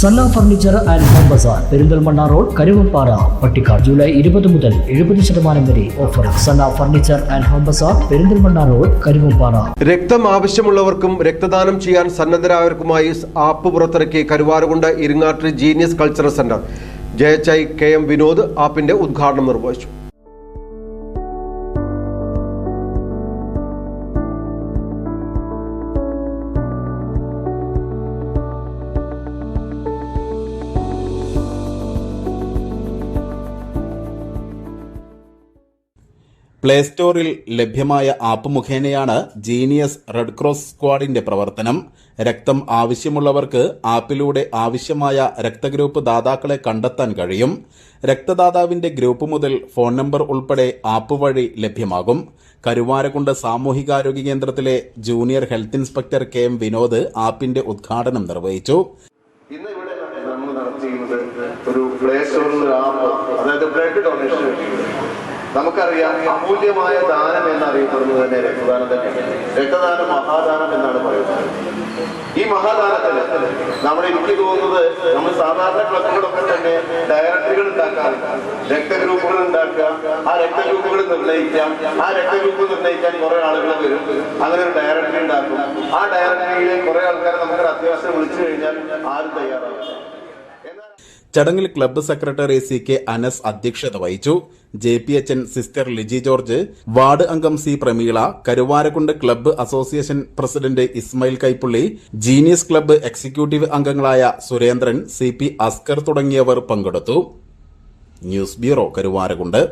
Sanna furniture and home Bazaar Perinthalmanna road Karuvappara Pattikkad July ഇരുപത് മുതൽ എഴുപത് ശതമാനം വരെ offer Sanna furniture and home Bazaar Perinthalmanna road Karuvappara രക്തം ആവശ്യമുള്ളവർക്കും രക്തദാനം ചെയ്യാൻ സന്നദ്ധരായവർക്കുമായി ആപ്പ് പുറത്തിറക്കി കരുവാറുകൊണ്ട് ഇരിങ്ങാട്ട് ജീനിയസ് കൾച്ചറൽ സെന്റർ ജയച്ചായി കെ എം വിനോദ് ആപ്പിന്റെ ഉദ്ഘാടനം നിർവഹിച്ചു. പ്ലേ സ്റ്റോറിൽ ലഭ്യമായ ആപ്പ് മുഖേനയാണ് ജീനിയസ് റെഡ് ക്രോസ് സ്ക്വാഡിന്റെ പ്രവർത്തനം. രക്തം ആവശ്യമുള്ളവർക്ക് ആപ്പിലൂടെ ആവശ്യമായ രക്തഗ്രൂപ്പ് ദാതാക്കളെ കണ്ടെത്താൻ കഴിയും. രക്തദാതാവിന്റെ ഗ്രൂപ്പ് മുതൽ ഫോൺ നമ്പർ ഉൾപ്പെടെ ആപ്പ് വഴി ലഭ്യമാകും. കരുവാരകുണ്ട് സാമൂഹികാരോഗ്യ കേന്ദ്രത്തിലെ junior health inspector K M Vinod ആപ്പിന്റെ ഉദ്ഘാടനം നിർവഹിച്ചു. നമ്മൾ ഒരു പ്ലേ സ്റ്റോറിൽ ആപ്പ് അതായത് ബ്ലഡ് ഡൊണേഷൻ നമുക്കറിയാം അമൂല്യമായ ദാനം എന്നറിയപ്പെടുന്നത് തന്നെ രക്തദാനം തന്നെയാണ്. രക്തദാനം മഹാദാനം എന്നാണ് പറയുന്നത്. ഈ മഹാദാനത്തിന് നമ്മൾ എനിക്ക് തോന്നുന്നത് നമ്മൾ സാധാരണ ക്ലബുകളൊക്കെ തന്നെ ഡയറക്ടറികൾ ഉണ്ടാക്കാറുണ്ട് രക്തഗ്രൂപ്പുകൾ ഉണ്ടാക്കുക ആ രക്തഗ്രൂപ്പുകൾ നിർണയിക്കാം ആ രക്തഗ്രൂപ്പ് നിർണയിക്കാൻ കുറെ ആളുകൾ വരും അങ്ങനെ ഒരു ഡയറക്ടറി ഉണ്ടാക്കും. ആ ഡയറക്ടറിയിലെ കുറെ ആൾക്കാരെ നമുക്കൊരു അത്യാവശ്യം വിളിച്ചു കഴിഞ്ഞാൽ ആരും തയ്യാറാവില്ല. ചടങ്ങിൽ club secretary C K Anas അധ്യക്ഷത വഹിച്ചു. J P H N sister Liji George ward അംഗം C Prameela Karuvarakundu club association president Ismail Kaipully genius club executive അംഗങ്ങളായ സുരേന്ദ്രൻ സി പി അസ്കർ തുടങ്ങിയവർ പങ്കെടുത്തു. News bureau Karuvarakundu.